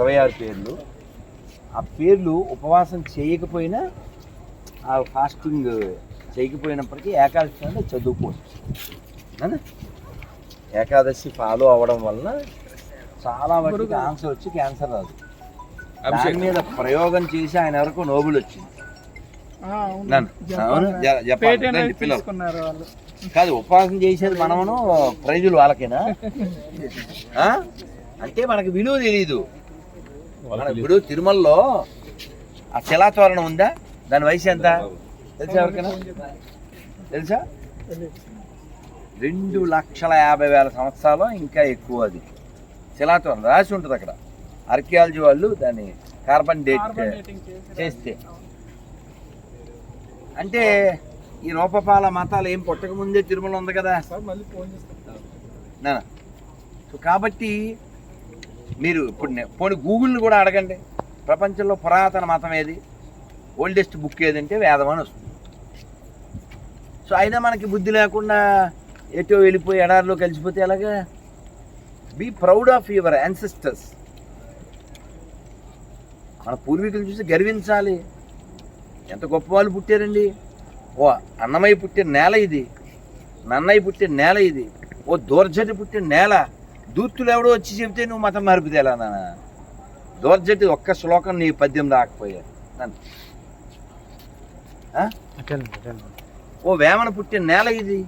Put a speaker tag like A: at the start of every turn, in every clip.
A: ఇరవై ఆరు పేర్లు. ఆ పేర్లు ఉపవాసం చేయకపోయినా ఆ ఫాస్టింగ్ చేయకపోయినప్పటికీ ఏకాదశి అంటే చదువుకోవచ్చు. నాన్న? ఏకాదశి ఫాలో అవ్వడం వలన చాలా వాటికి ఆన్సర్ వచ్చి క్యాన్సర్ రాదు. దాని మీద ప్రయోగం చేసి ఆయన వరకు నోబుల్ వచ్చింది.
B: ఆ, అవును.
A: నన్ను. అవును జ- జపాన్.
B: పేటెంట్
A: రండి పిల్లలు.
B: తీసుకున్నారు వాళ్ళు.
A: కాదు ఉపవాసం చేసేది మనమును ప్రైజులు వాళ్ళకేనా? ఆ? అంటే మనకి విలువ తెలియదు మన ఇప్పుడు తిరుమలలో ఆ శిలాతోరణం ఉందా? దాని వయసు ఎంత? తెలుసా ఎవరికైనా? తెలుసా? రెండు లక్షల యాభై వేల సంవత్సరాలు ఇంకా ఎక్కువ అది. శిలాతోరణం రాసి ఉంటుంది అక్కడ. ఆర్కియాలజీ వాళ్ళు దాన్ని కార్బన్ డేట్ చేస్తే. అంటే ఈ రూపపాల మతాలు ఏం పుట్టక ముందే తిరుమల ఉంది కదా?
B: సార్ మళ్ళీ ఫోన్ చేస్తాను
A: నా సో కాబట్టి మీరు ఇప్పుడు పోనీ గూగుల్ని కూడా అడగండి. ప్రపంచంలో పురాతన మతం ఏది? ఓల్డెస్ట్ బుక్ ఏదంటే వేదం అని వస్తుంది. సో అయినా మనకి బుద్ధి లేకుండా ఎటో వెళ్ళిపోయి ఎడారిలో కలిసిపోతే ఎలాగా? Be proud of your ancestors మన పూర్వీకులు చూసి గర్వించాలి. ఎంత గొప్ప వాళ్ళు పుట్టారండి. ఓ అన్నమయ్య పుట్టిన నేల ఇది. నన్నయ్య పుట్టిన నేల ఇది. ఓ దూర్జటి పుట్టిన నేల. దూత్తులు ఎవడో వచ్చి చెబితే నువ్వు మతం మార్పితేలా నాన్న. దూర్జటి ఒక్క శ్లోకం నీ పద్యం రాకపోయా? ఓ వేమన పుట్టిన నేల ఇది.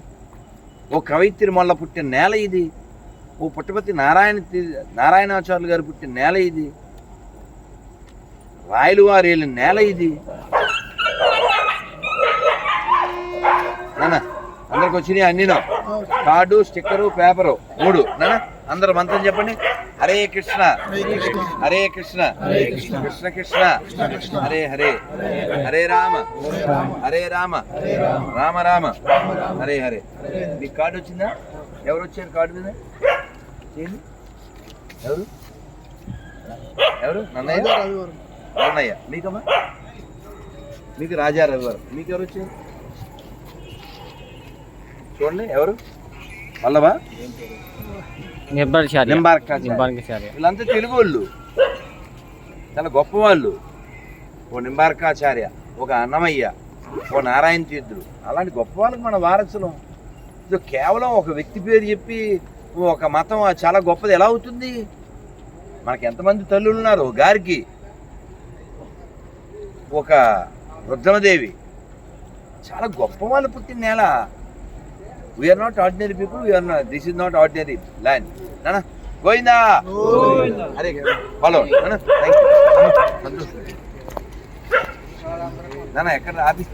A: ఓ కవయిత్రి మొల్ల పుట్టిన నేల ఇది. ఓ పుట్టపతి నారాయణ నారాయణాచార్యులు గారు పుట్టిన నేల ఇది. రాయలు వారి ఏలిన నేల ఇది. నాన్న అందరికి వచ్చినాయి అన్నినో. కార్డు స్టిక్కరు పేపరు మూడు. నాన్న. అందరు మంత్రం చెప్పండి. హరే కృష్ణ. హరే కృష్ణ. కృష్ణ. కృష్ణ. హరే హరే. హరే రామ. హరే రామ. రామ రామ. హరే హరే. మీకు కార్డు వచ్చిందా? ఎవరు వచ్చారు కార్డు మీద? చేయండి ఎవరు? ఎవరు? నన్నయ్య? నన్నయ్య. మీకమ్మా? మీకు రాజా రవివారు మీకు ఎవరు వచ్చారు? చూడండి ఎవరు?
C: నింబార్కాచార్య
A: వీళ్ళంతా తెలుగు వాళ్ళు చాలా గొప్ప వాళ్ళు ఓ నింబార్కాచార్య ఒక అన్నమయ్య ఓ నారాయణ తీర్థుడు అలాంటి గొప్ప వాళ్ళకి మన వారసులం. ఇది కేవలం ఒక వ్యక్తి పేరు చెప్పి ఒక మతం చాలా గొప్పది. ఎలా అవుతుంది? మనకి ఎంతమంది తల్లులు ఉన్నారు? గారికి ఒక రుద్రమదేవి. చాలా గొప్ప వాళ్ళు పుట్టిన నేల. We're not ordinary people we're not this is not ordinary land నానా గోవిందా అరే ఫాలో నానా థ్యాంక్ యూ సంతోషం నానా ఎక్కడ ఆఫీస్